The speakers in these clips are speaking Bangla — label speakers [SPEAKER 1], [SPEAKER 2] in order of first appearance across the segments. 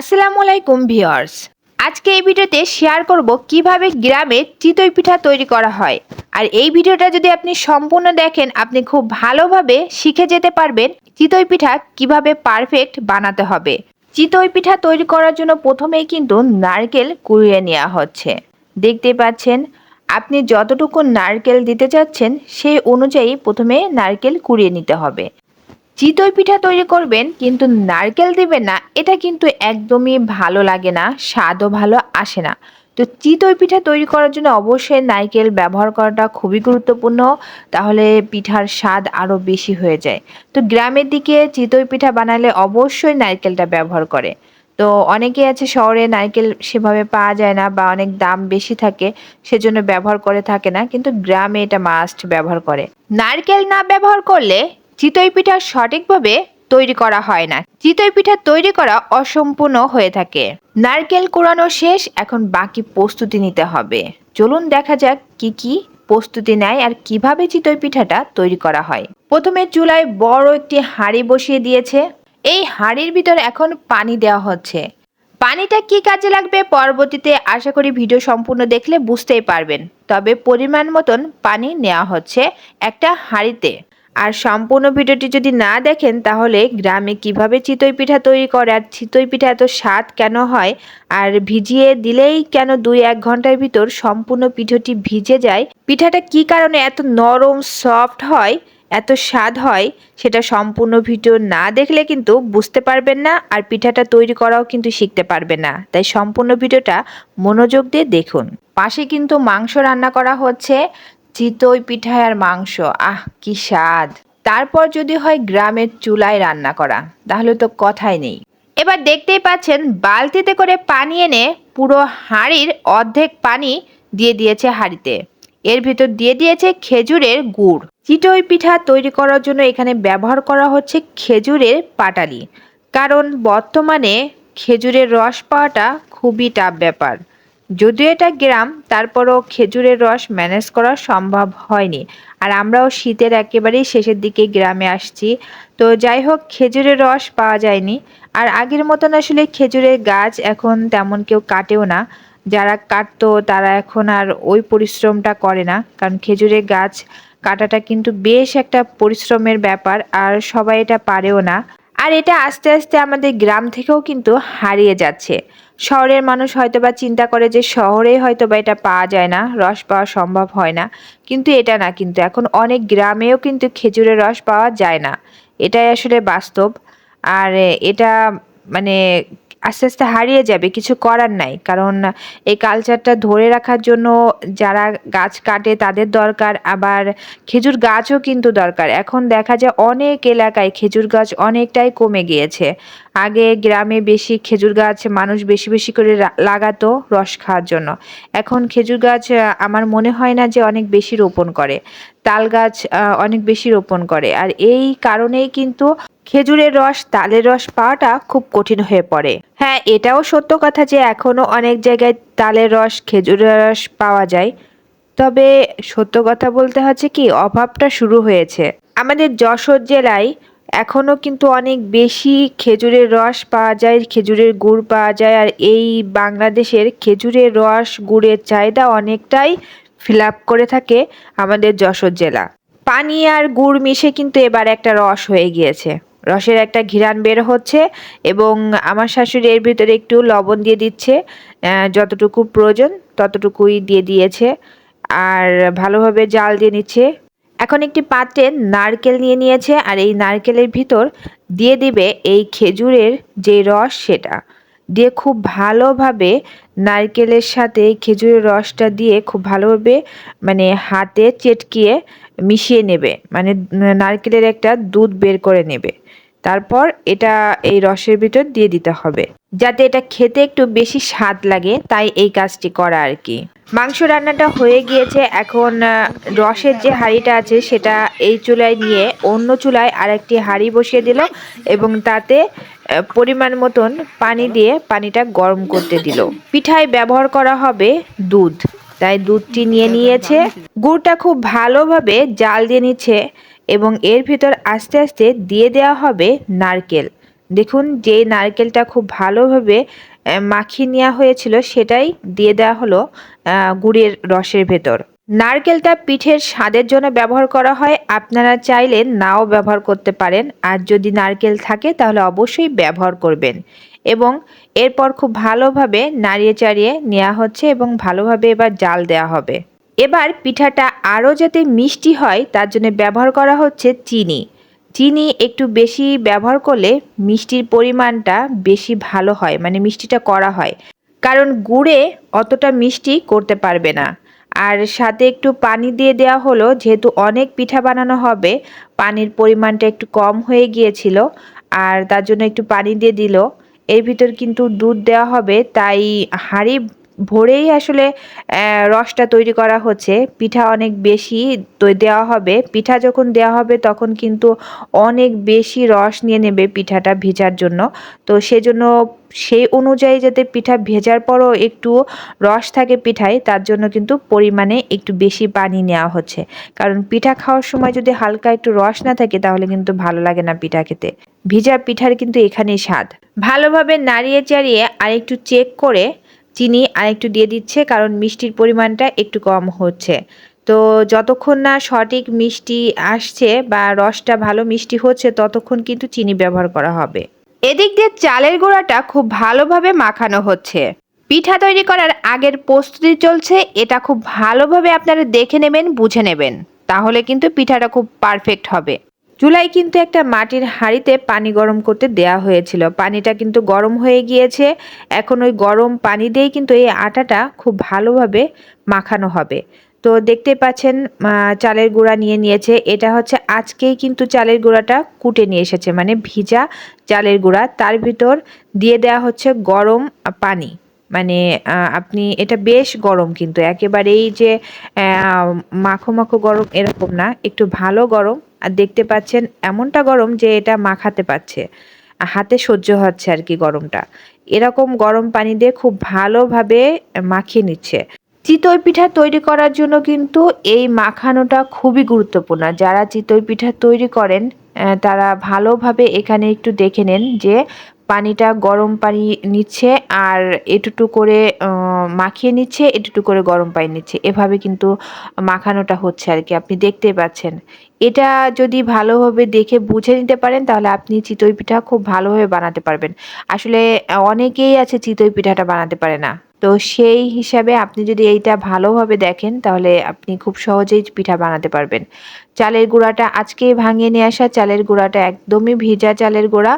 [SPEAKER 1] আসসালামু আলাইকুম ভিউয়ার্স। আজকে এই ভিডিওতে শেয়ার করব কীভাবে গ্রামে চিতই পিঠা তৈরি করা হয়। আর এই ভিডিওটা যদি আপনি সম্পূর্ণ দেখেন, আপনি খুব ভালোভাবে শিখে যেতে পারবেন চিতই পিঠা কীভাবে পারফেক্ট বানাতে হবে। চিতই পিঠা তৈরি করার জন্য প্রথমেই কিন্তু নারকেল কুড়িয়ে নেওয়া হচ্ছে। দেখতে পাচ্ছেন, আপনি যতটুকু নারকেল দিতে চাচ্ছেন, সেই অনুযায়ী প্রথমে নারকেল কুড়িয়ে নিতে হবে। চিতই পিঠা তৈরি করবেন, কিন্তু নারকেল দিবেন না, এটা কিন্তু একদমই ভালো লাগে না, স্বাদও ভালো আসে না। তো চিতই পিঠা তৈরি করার জন্য অবশ্যই নারকেল ব্যবহার করাটা খুবই গুরুত্বপূর্ণ, তাহলে পিঠার স্বাদ আরও বেশি হয়ে যায়। তো গ্রামের দিকে চিতই পিঠা বানালে অবশ্যই নারকেলটা ব্যবহার করে। তো অনেকে আছে শহরে নারকেল সেভাবে পাওয়া যায় না বা অনেক দাম বেশি থাকে, সেজন্য ব্যবহার করে থাকে না, কিন্তু গ্রামে এটা মাস্ট ব্যবহার করে। নারকেল না ব্যবহার করলে চিতই পিঠা সঠিকভাবে তৈরি করা হয় না। চিতই পিঠা তৈরি করা অসম্পূর্ণ হয়ে থাকে। নারকেল কোরানো শেষ, এখন বাকি প্রস্তুতি নিতে হবে। চলুন দেখা যাক কি কি প্রস্তুতি নেয় আর কীভাবে চিতই পিঠাটা তৈরি করা হয়। প্রথমে চুলায় বড় একটি হাঁড়ি বসিয়ে দিয়েছে। এই হাঁড়ির ভিতর এখন পানি দেওয়া হচ্ছে। পানিটা কি কাজে লাগবে পরবর্তীতে আশা করি ভিডিও সম্পূর্ণ দেখলে বুঝতেই পারবেন। তবে পরিমাণ মতন পানি নেওয়া হচ্ছে একটা হাঁড়িতে। আর সম্পূর্ণ ভিডিওটি যদি না দেখেন, তাহলে গ্রামে কীভাবে চিতই পিঠা তৈরি করে আর চিতই পিঠা এত স্বাদ কেন হয় আর ভিজিয়ে দিলেই কেন দুই এক ঘণ্টার ভিতর সম্পূর্ণ পিঠাটি ভিজে যায়? পিঠাটা কি কারণে এত নরম সফট হয়, এত স্বাদ হয় সেটা সম্পূর্ণ ভিডিও না দেখলে কিন্তু বুঝতে পারবেন না আর পিঠাটা তৈরি করাও কিন্তু শিখতে পারবেন না। তাই সম্পূর্ণ ভিডিওটা মনোযোগ দিয়ে দেখুন। পাশে কিন্তু মাংস রান্না করা হচ্ছে। চিতই পিঠায় আর মাংস, আহ, কি স্বাদ। তারপর যদি হয় গ্রামের চুলায় রান্না করা, তাহলে তো কথাই নেই। এবার দেখতেই পাচ্ছেন বালতিতে করে পানি এনে পুরো হাঁড়ির অর্ধেক পানি দিয়ে দিয়েছে হাঁড়িতে। এর ভিতর দিয়ে দিয়েছে খেজুরের গুড়। চিতই পিঠা তৈরি করার জন্য এখানে ব্যবহার করা হচ্ছে খেজুরের পাটালি। কারণ বর্তমানে খেজুরের রস পাওয়াটা খুবই টাফ ব্যাপার। যদিও এটা গ্রাম, তারপরও খেজুরের রস ম্যানেজ করা সম্ভব হয়নি। আর আমরাও শীতের একেবারেই শেষের দিকে গ্রামে আসছি। তো যাই হোক, খেজুরের রস পাওয়া যায়নি। আর আগের মতন আসলে খেজুরের গাছ এখন তেমন কেউ কাটেও না। যারা কাটতো, তারা এখন আর ওই পরিশ্রমটা করে না। কারণ খেজুরের গাছ কাটাটা কিন্তু বেশ একটা পরিশ্রমের ব্যাপার, আর সবাই এটা পারেও না। আর এটা আস্তে আস্তে আমাদের গ্রাম থেকেও কিন্তু হারিয়ে যাচ্ছে। শহরের মানুষ হয়তো বা চিন্তা করে যে শহরে হয়তো বা এটা পাওয়া যায় না, রস পাওয়া সম্ভব হয় না। কিন্তু এটা না, কিন্তু এখন অনেক গ্রামেও কিন্তু খেজুরের রস পাওয়া যায় না। এটাই আসলে বাস্তব। আর এটা মানে আস্তে আস্তে হারিয়ে যাবে, কিছু করার নাই। কারণ এই কালচারটা ধরে রাখার জন্য যারা গাছ কাটে তাদের দরকার, আবার খেজুর গাছও কিন্তু দরকার। এখন দেখা যায় অনেক এলাকায় খেজুর গাছ অনেকটাই কমে গিয়েছে। আগে গ্রামে বেশি খেজুর গাছ মানুষ বেশি বেশি করে লাগাতো রস খাওয়ার জন্য। এখন খেজুর গাছ আমার মনে হয় না যে অনেক বেশি রোপণ করে। তাল গাছ অনেক বেশি রোপণ করে। আর এই কারণেই কিন্তু খেজুরের রস, তালের রস পাওয়াটা খুব কঠিন হয়ে পড়ে। হ্যাঁ এটাও সত্য কথা যে এখনও অনেক জায়গায় তালের রস, খেজুরের রস পাওয়া যায়। তবে সত্য কথা বলতে হচ্ছে কি, অভাবটা শুরু হয়েছে। আমাদের যশোর জেলায় এখনও কিন্তু অনেক বেশি খেজুরের রস পাওয়া যায়, খেজুরের গুড় পাওয়া যায়, আর এই বাংলাদেশের খেজুরের রস, গুড়ের চাহিদা অনেকটাই ফিল করে থাকে আমাদের যশোর জেলা। পানি আর গুড় মিশে কিন্তু এবার একটা রস হয়ে গিয়েছে। রসের একটা ঘিরান বের হচ্ছে এবং আমার শাশুড়ি এর ভিতরে একটু লবণ দিয়ে দিচ্ছে যতটুকু প্রয়োজন ততটুকুই দিয়ে দিয়েছে। আর ভালোভাবে জাল দিয়ে নিচ্ছে। এখন একটি পাত্রে নারকেল নিয়ে নিয়েছে আর এই নারকেলের ভিতর দিয়ে দিবে এই খেজুরের যে রস সেটা। দিয়ে খুব ভালোভাবে নারকেলের সাথে খেজুরের রসটা দিয়ে খুব ভালোভাবে মানে হাতে চেটকিয়ে মিশিয়ে নেবে। মানে নারকেলের একটা দুধ বের করে নেবে। তারপর এটা এই রসের ভিতর দিয়ে দিতে হবে। যাতে এটা খেতে একটু বেশি স্বাদ লাগে, তাই এই কাজটি করা আর কি। মাংস রান্নাটা হয়ে গিয়েছে, এখন রসের যে হাঁড়িটা আছে সেটা এই চুলায় নিয়ে অন্য চুলায় আরেকটি হাঁড়ি বসিয়ে দিল এবং তাতে পরিমাণ মতন পানি দিয়ে পানিটা গরম করতে দিল। পিঠায় ব্যবহার করা হবে দুধ। তাই দুধটি নিয়ে নিয়েছে। গুড়টা খুব ভালোভাবে জাল দিয়ে নিচ্ছে এবং এর ভিতর আস্তে আস্তে দিয়ে দেওয়া হবে নারকেল। দেখুন, যে নারকেলটা খুব ভালোভাবে মাখিয়ে নেওয়া হয়েছিল সেটাই দিয়ে দেওয়া হলো গুড়ের রসের ভেতর। নারকেলটা পিঠের স্বাদের জন্য ব্যবহার করা হয়। আপনারা চাইলে নাও ব্যবহার করতে পারেন। আর যদি নারকেল থাকে, তাহলে অবশ্যই ব্যবহার করবেন। এবং এরপর খুব ভালোভাবে নাড়িয়ে চাড়িয়ে নেওয়া হচ্ছে এবং ভালোভাবে এবার জাল দেওয়া হবে। এবার পিঠাটা আরও যাতে মিষ্টি হয়, তার জন্য ব্যবহার করা হচ্ছে চিনি। চিনি একটু বেশি ব্যবহার করলে মিষ্টির পরিমাণটা বেশি ভালো হয় মানে মিষ্টিটা করা হয়। কারণ গুড়ে অতটা মিষ্টি করতে পারবে না। আর সাথে একটু পানি দিয়ে দেওয়া হলো, যেহেতু অনেক পিঠা বানানো হবে, পানির পরিমাণটা একটু কম হয়ে গিয়েছিল, আর তার জন্য একটু পানি দিয়ে দিল। এর ভিতর কিন্তু দুধ দেওয়া হবে তাই হাঁড়ি ভরেই আসলে রসটা তৈরি করা হচ্ছে। পিঠা অনেক বেশি দেওয়া হবে। পিঠা যখন দেওয়া হবে তখন কিন্তু অনেক বেশি রস নিয়ে নেবে পিঠাটা ভেজার জন্য। তো সেজন্য সেই অনুযায়ী যাতে পিঠা ভেজার পরও একটু রস থাকে পিঠায়, তার জন্য কিন্তু পরিমাণে একটু বেশি পানি নেওয়া হচ্ছে। কারণ পিঠা খাওয়ার সময় যদি হালকা একটু রস না থাকে তাহলে কিন্তু ভালো লাগে না পিঠা খেতে। ভিজা পিঠার কিন্তু এখানেই স্বাদ। ভালোভাবে নাড়িয়ে চাড়িয়ে আর একটু চেক করে চিনি আর একটু দিয়ে দিচ্ছে, কারণ মিষ্টির পরিমাণটা একটু কম হচ্ছে। তো যতক্ষণ না সঠিক মিষ্টি আসছে বা রসটা ভালো মিষ্টি হচ্ছে, ততক্ষণ কিন্তু চিনি ব্যবহার করা হবে। এদিক দিয়ে চালের গোড়াটা খুব ভালোভাবে মাখানো হচ্ছে। পিঠা তৈরি করার আগের প্রস্তুতি চলছে, এটা খুব ভালোভাবে আপনারা দেখে নেবেন, বুঝে নেবেন। তাহলে কিন্তু পিঠাটা খুব পারফেক্ট হবে। চুলায় কিন্তু একটা মাটির হাঁড়িতে পানি গরম করতে দেয়া হয়েছিল। পানিটা কিন্তু গরম হয়ে গিয়েছে। এখন ওই গরম পানি দিয়েই কিন্তু এই আটাটা খুব ভালোভাবে মাখানো হবে। তো দেখতে পাচ্ছেন চালের গুঁড়া নিয়ে নিয়েছে। এটা হচ্ছে আজকেই কিন্তু চালের গুঁড়াটা কুটে নিয়ে এসেছে। মানে ভিজা চালের গুঁড়া। তার ভিতর দিয়ে দেওয়া হচ্ছে গরম পানি। মানে আপনি, এটা বেশ গরম কিন্তু। একেবারেই যে মাখো মাখো গরম এরকম না। একটু ভালো গরম। আর দেখতে পাচ্ছেন এমনটা গরম যে এটা মাখাতে পারছে। হাতে সহ্য হচ্ছে আর কি গরমটা। এরকম গরম পানি দিয়ে খুব ভালোভাবে মাখিয়ে নিচ্ছে। চিতই পিঠা তৈরি করার জন্য কিন্তু এই মাখানোটা খুবই গুরুত্বপূর্ণ। যারা চিতই পিঠা তৈরি করেন তারা ভালোভাবে এখানে একটু দেখে নেন যে পানিটা গরম পানি নিচ্ছে আর এটুটু করে মাখিয়ে নিচ্ছে, এটুটু করে গরম পানি নিচ্ছে। এভাবে কিন্তু মাখানোটা হচ্ছে আর কি। আপনি দেখতেই পাচ্ছেন। এটা যদি ভালোভাবে দেখে বুঝে নিতে পারেন, তাহলে আপনি চিতই পিঠা খুব ভালোভাবে বানাতে পারবেন। আসলে অনেকেই আছে চিতই পিঠাটা বানাতে পারে না। তো সেই হিসাবে আপনি যদি এইটা ভালোভাবে দেখেন, তাহলে আপনি খুব সহজেই পিঠা বানাতে পারবেন। চালের গুঁড়াটা আজকে ভাঙিয়ে নিয়ে আসা চালের গুঁড়াটা একদমই ভিজা চালের গুঁড়া,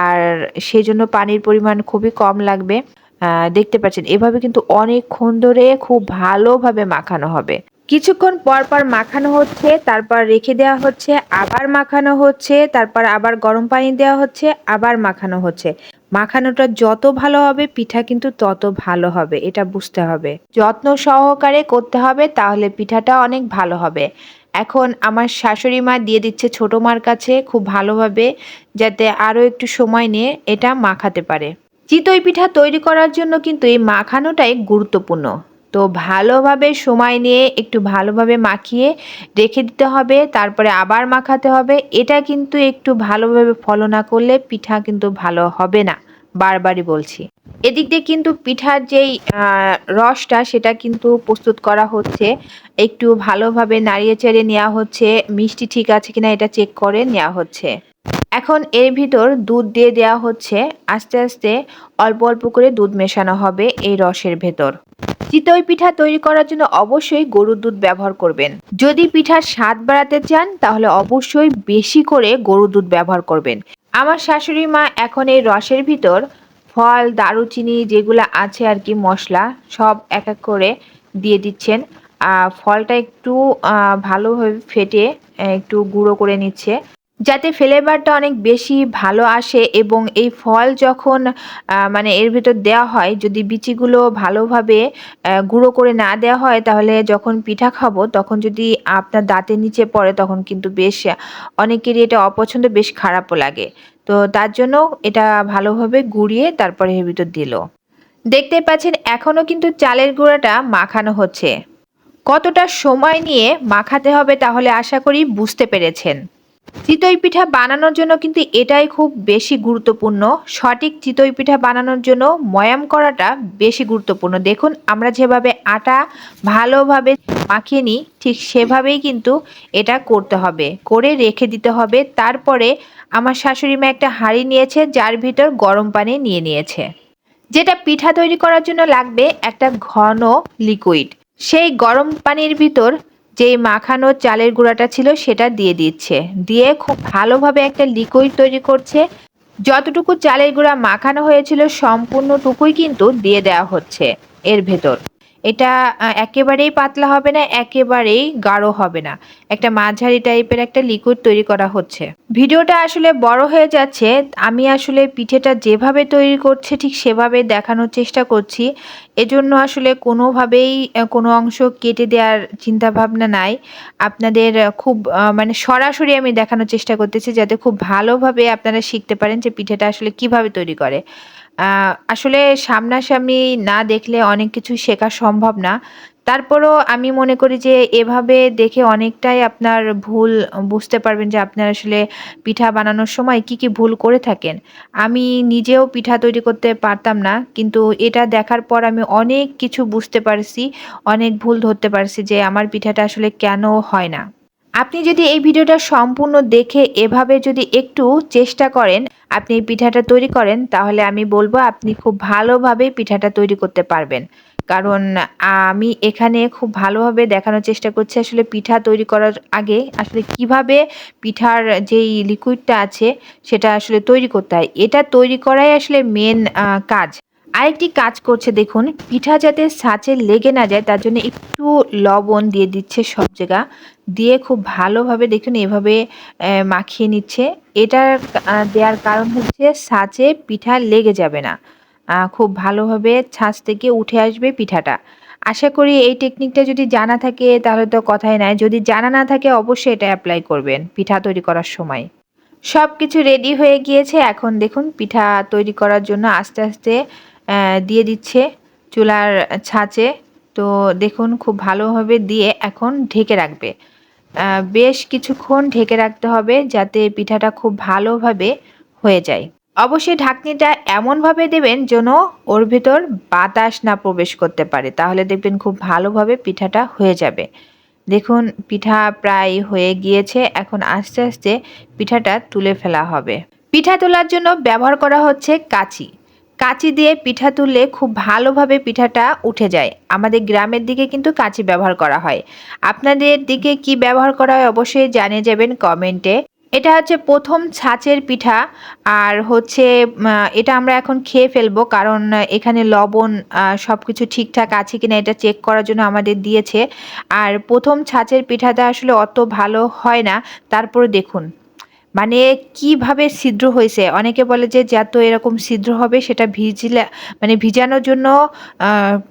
[SPEAKER 1] আর সেই জন্য পানির পরিমাণ খুবই কম লাগবে। দেখতে পাচ্ছেন, এভাবে কিন্তু অনেকক্ষণ ধরে খুব ভালোভাবে মাখানো হবে। কিছুক্ষণ পর পর মাখানো হচ্ছে, তারপর রেখে দেওয়া হচ্ছে, আবার মাখানো হচ্ছে, তারপর আবার গরম পানি দেওয়া হচ্ছে, আবার মাখানো হচ্ছে। মাখানোটা যত ভালো হবে, পিঠা কিন্তু তত ভালো হবে, এটা বুঝতে হবে। যত্ন সহকারে করতে হবে, তাহলে পিঠাটা অনেক ভালো হবে। এখন আমার শাশুড়ি মা দিয়ে দিচ্ছে ছোট মার কাছে খুব ভালোভাবে, যাতে আরও একটু সময় নিয়ে এটা মাখাতে পারে। চিতই পিঠা তৈরি করার জন্য কিন্তু এই মাখানোটাই গুরুত্বপূর্ণ। তো ভালোভাবে সময় নিয়ে একটু ভালোভাবে মাখিয়ে রেখে দিতে হবে, তারপরে আবার মাখাতে হবে। এটা কিন্তু একটু ভালোভাবে ফলো না করলে পিঠা কিন্তু ভালো হবে না, বারবারই বলছি। এদিক দিয়ে কিন্তু পিঠার যেই রসটা সেটা কিন্তু প্রস্তুত করা হচ্ছে। একটু ভালোভাবে নাড়িয়ে চেড়ে নেওয়া হচ্ছে। মিষ্টি ঠিক আছে কিনা এটা চেক করে নেওয়া হচ্ছে। এখন এর ভিতর দুধ দিয়ে দেওয়া হচ্ছে, আস্তে আস্তে অল্প অল্প করে দুধ মেশানো হবে এই রসের ভেতর। চিতই পিঠা তৈরি করার জন্য অবশ্যই গরুর দুধ ব্যবহার করবেন। যদি পিঠার স্বাদ বাড়াতে চান, তাহলে অবশ্যই বেশি করে গরুর দুধ ব্যবহার করবেন। আমার শাশুড়ি মা এখন এই রসের ভিতর ফল, দারুচিনি যেগুলো আছে আর কি মশলা, সব এক এক করে দিয়ে দিচ্ছেন। আর ফলটা একটু ভালোভাবে ফেটে একটু গুঁড়ো করে নিচ্ছে। যাতে ফ্লেভারটা অনেক বেশি ভালো আসে এবং এই ফল যখন মানে এর ভিতর দেওয়া হয়, যদি বিচিগুলো ভালোভাবে গুঁড়ো করে না দেওয়া হয়, তাহলে যখন পিঠা খাব, তখন যদি আপনার দাঁতের নিচে পড়ে, তখন কিন্তু বেশ, অনেকেরই এটা অপছন্দ, বেশ খারাপও লাগে। তো তার জন্য এটা ভালোভাবে গুঁড়িয়ে তারপরে এর ভিতর দিল। দেখতে পাচ্ছেন, এখনও কিন্তু চালের গুঁড়াটা মাখানো হচ্ছে। কতটা সময় নিয়ে মাখাতে হবে তাহলে আশা করি বুঝতে পেরেছেন। চিতই পিঠা বানানোর জন্য কিন্তু এটাই খুব বেশি গুরুত্বপূর্ণ। সঠিক চিতই পিঠা বানানোর জন্য ময়াম করাটা বেশি গুরুত্বপূর্ণ। দেখুন, আমরা যেভাবে আটা ভালোভাবে মাখিয়ে নিই, ঠিক সেভাবেই কিন্তু এটা করতে হবে। করে রেখে দিতে হবে। তারপরে আমার শাশুড়ি মা একটা হাঁড়ি নিয়েছে, যার ভিতর গরম পানি নিয়ে নিয়েছে। যেটা পিঠা তৈরি করার জন্য লাগবে একটা ঘন লিকুইড সেই গরম পানির ভিতর যেই মাখানো চালের গুঁড়াটা ছিল সেটা দিয়ে দিচ্ছে। দিয়ে খুব ভালোভাবে একটা লিকুইড তৈরি করছে। যতটুকু চালের গুঁড়া মাখানো হয়েছিল, সম্পূর্ণটুকুই কিন্তু দিয়ে দেওয়া হচ্ছে এর ভেতর। এটা একেবারেই পাতলা হবে না, একেবারেই গাঢ় হবে না। একটা মাঝারি টাইপের একটা লিকুইড তৈরি করা হচ্ছে। ভিডিওটা আসলে বড় হয়ে যাচ্ছে। আমি আসলে পিঠেটা যেভাবে তৈরি করছে, ঠিক সেভাবে দেখানোর চেষ্টা করছি। এজন্য আসলে কোনোভাবেই কোনো অংশ কেটে দেওয়ার চিন্তা ভাবনা নাই। আপনাদের খুব মানে সরাসরি আমি দেখানোর চেষ্টা করতেছি, যাতে খুব ভালোভাবে আপনারা শিখতে পারেন যে পিঠেটা আসলে কীভাবে তৈরি করে। আসলে সামনাসামনি না দেখলে অনেক কিছু শেখা সম্ভব না। তারপরও আমি মনে করি যে এভাবে দেখে অনেকটাই আপনার ভুল, বুঝতে পারবেন যে আপনার আসলে পিঠা বানানোর সময় কি কি ভুল করে থাকেন। আমি নিজেও পিঠা তৈরি করতে পারতাম না, কিন্তু এটা দেখার পর আমি অনেক কিছু বুঝতে পারছি, অনেক ভুল ধরতে পারছি যে আমার পিঠাটা আসলে কেন হয় না। আপনি যদি এই ভিডিওটা সম্পূর্ণ দেখে এভাবে যদি একটু চেষ্টা করেন, আপনি এই পিঠাটা তৈরি করেন, তাহলে আমি বলব আপনি খুব ভালোভাবে পিঠাটা তৈরি করতে পারবেন। কারণ আমি এখানে খুব ভালোভাবে দেখানোর চেষ্টা করছি আসলে পিঠা তৈরি করার আগে আসলে কীভাবে পিঠার যেই লিকুইডটা আছে, সেটা আসলে তৈরি করতে হয়। এটা তৈরি করাই আসলে মেন কাজ। আরেকটি কাজ করছে, দেখুন। পিঠা যাতে সাঁচে লেগে না যায়, তার জন্য একটু লবণ দিয়ে দিচ্ছে সব জায়গা। দিয়ে খুব ভালোভাবে, দেখুন, এভাবে মাখিয়ে নিচ্ছে। এটার দেওয়ার কারণ হচ্ছে সাঁচে পিঠা লেগে যাবে না। খুব ভালোভাবে ছাঁচ থেকে উঠে আসবে পিঠাটা। আশা করি এই টেকনিকটা যদি জানা থাকে, তাহলে তো কথাই নাই। যদি জানা না থাকে, অবশ্যই এটা অ্যাপ্লাই করবেন পিঠা তৈরি করার সময়। সব কিছু রেডি হয়ে গিয়েছে। এখন দেখুন, পিঠা তৈরি করার জন্য আস্তে আস্তে দিয়ে দিচ্ছে চুলার ছাঁচে। তো দেখুন, খুব ভালোভাবে দিয়ে এখন ঢেকে রাখবে। বেশ কিছুক্ষণ ঢেকে রাখতে হবে যাতে পিঠাটা খুব ভালোভাবে হয়ে যায়। অবশ্যই ঢাকনিটা এমনভাবে দেবেন যেন ওর ভিতর বাতাস না প্রবেশ করতে পারে। তাহলে দেখবেন খুব ভালোভাবে পিঠাটা হয়ে যাবে। দেখুন, পিঠা প্রায় হয়ে গিয়েছে। এখন আস্তে আস্তে পিঠাটা তুলে ফেলা হবে। পিঠা তোলার জন্য ব্যবহার করা হচ্ছে কাঁচি। কাঁচি দিয়ে পিঠা তুললে খুব ভালোভাবে পিঠাটা উঠে যায়। আমাদের গ্রামের দিকে কিন্তু কাঁচি ব্যবহার করা হয়। আপনাদের দিকে কি ব্যবহার করা হয় অবশ্যই জানিয়ে যাবেন কমেন্টে। এটা হচ্ছে প্রথম ছাঁচের পিঠা আর হচ্ছে এটা আমরা এখন খেয়ে ফেলব কারণ এখানে লবণ সব কিছু ঠিকঠাক আছে কিনা এটা চেক করার জন্য আমাদের দিয়েছে। আর প্রথম ছাঁচের পিঠাটা আসলে অত ভালো হয় না। তারপরে দেখুন। মানে কীভাবে ছিদ্র হয়েছে? অনেকে বলে যে যত এরকম ছিদ্র হবে, সেটা ভিজলে মানে ভিজানোর জন্য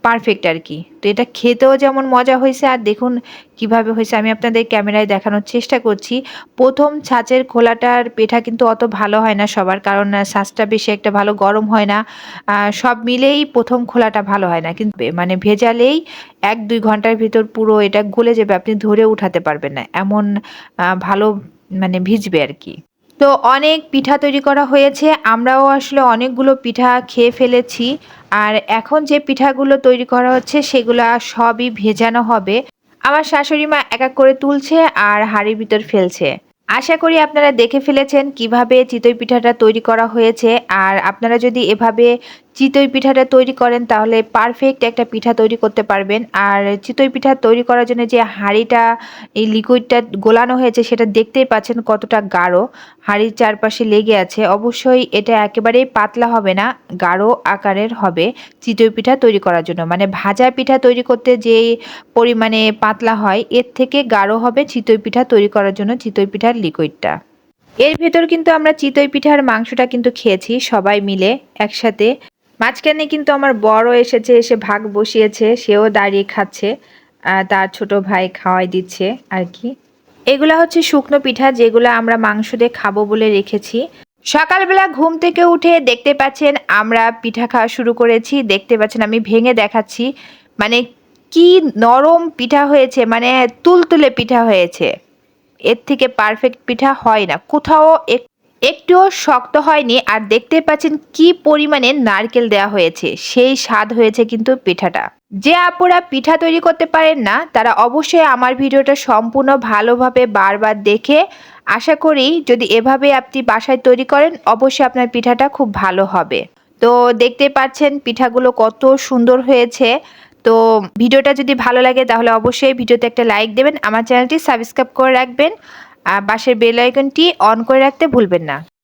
[SPEAKER 1] পারফেক্ট আর কি তো এটা খেতেও যেমন মজা হয়েছে, আর দেখুন কীভাবে হয়েছে। আমি আপনাদের ক্যামেরায় দেখানোর চেষ্টা করছি। প্রথম ছাঁচের খোলাটার পেঠা কিন্তু অত ভালো হয় না সবার, কারণ ছাঁচটা বেশি একটা ভালো গরম হয় না। সব মিলেই প্রথম খোলাটা ভালো হয় না। কিন্তু মানে ভেজালেই এক দুই ঘণ্টার ভিতর পুরো এটা গলে যাবে, আপনি ধরে উঠাতে পারবেন না। এমন ভালো মানে ভিজবে আর কি। তো অনেক পিঠা তৈরি করা হয়েছে, আমরাও আসলে অনেকগুলো পিঠা খেয়ে ফেলেছি। আর এখন যে পিঠাগুলো তৈরি করা হচ্ছে, সেগুলা সবই ভেজানো হবে। আমার শাশুড়ি মা এক এক করে তুলছে আর হাঁড়ির ভিতর ফেলছে। আশা করি আপনারা দেখে ফেলেছেন কীভাবে চিতই পিঠাটা তৈরি করা হয়েছে। আর আপনারা যদি এভাবে চিতই পিঠাটা তৈরি করেন, তাহলে পারফেক্ট একটা পিঠা তৈরি করতে পারবেন। আর চিতই পিঠা তৈরি করার জন্য যে হাঁড়িটা, এই লিকুইডটা গোলানো হয়েছে, সেটা দেখতেই পাচ্ছেন কতটা গাঢ়। হাঁড়ির চারপাশে লেগে আছে। অবশ্যই এটা একেবারেই পাতলা হবে না, গাঢ় আকারের হবে চিতই পিঠা তৈরি করার জন্য। মানে ভাজা পিঠা তৈরি করতে যেই পরিমাণে পাতলা হয়, এর থেকে গাঢ় হবে চিতই পিঠা তৈরি করার জন্য চিতই পিঠার লিকুইডটা এর ভেতর কিন্তু আমরা চিতই পিঠার মাংসটা কিন্তু খেয়েছি, সবাই মিলে একসাথে। মাঝখানে কিন্তু আমার বড় এসেছে, এসে ভাগ বসিয়েছে, সেও দাঁড়িয়ে খাচ্ছে তার ছোট ভাই খাওয়াই দিচ্ছে আর কি। এগুলা হচ্ছে শুকনো পিঠা যেগুলো আমরা মাংস দিয়ে খাব বলে রেখেছি। সকালবেলা ঘুম থেকে উঠে দেখতে পাচ্ছেন আমরা পিঠা খাওয়া শুরু করেছি, দেখতে পাচ্ছেন আমি ভেঙে দেখাচ্ছি। মানে কি নরম পিঠা হয়েছে মানে তুলতুলে পিঠা হয়েছে। এর থেকে পারফেক্ট পিঠা হয় না। কোথাও এক- একটুও শক্ত হয়নি আর দেখতে পাচ্ছেন কি পরিমাণে নারকেল দেওয়া হয়েছে। সেই স্বাদ হয়েছে কিন্তু পিঠাটা। যে আপুরা পিঠা তৈরি করতে পারেন না, তারা অবশ্যই আমার ভিডিওটা সম্পূর্ণ ভালোভাবে বারবার দেখে আশা করি যদি এভাবে আপনি বাসায় তৈরি করেন, অবশ্যই আপনার পিঠাটা খুব ভালো হবে। তো দেখতে পাচ্ছেন পিঠাগুলো কত সুন্দর হয়েছে। তো ভিডিওটা যদি ভালো লাগে তাহলে অবশ্যই ভিডিওতে একটা লাইক দেবেন, আমার চ্যানেলটি সাবস্ক্রাইব করে রাখবেন। পাশের বেল আইকনটি অন করে রাখতে ভুলবেন না।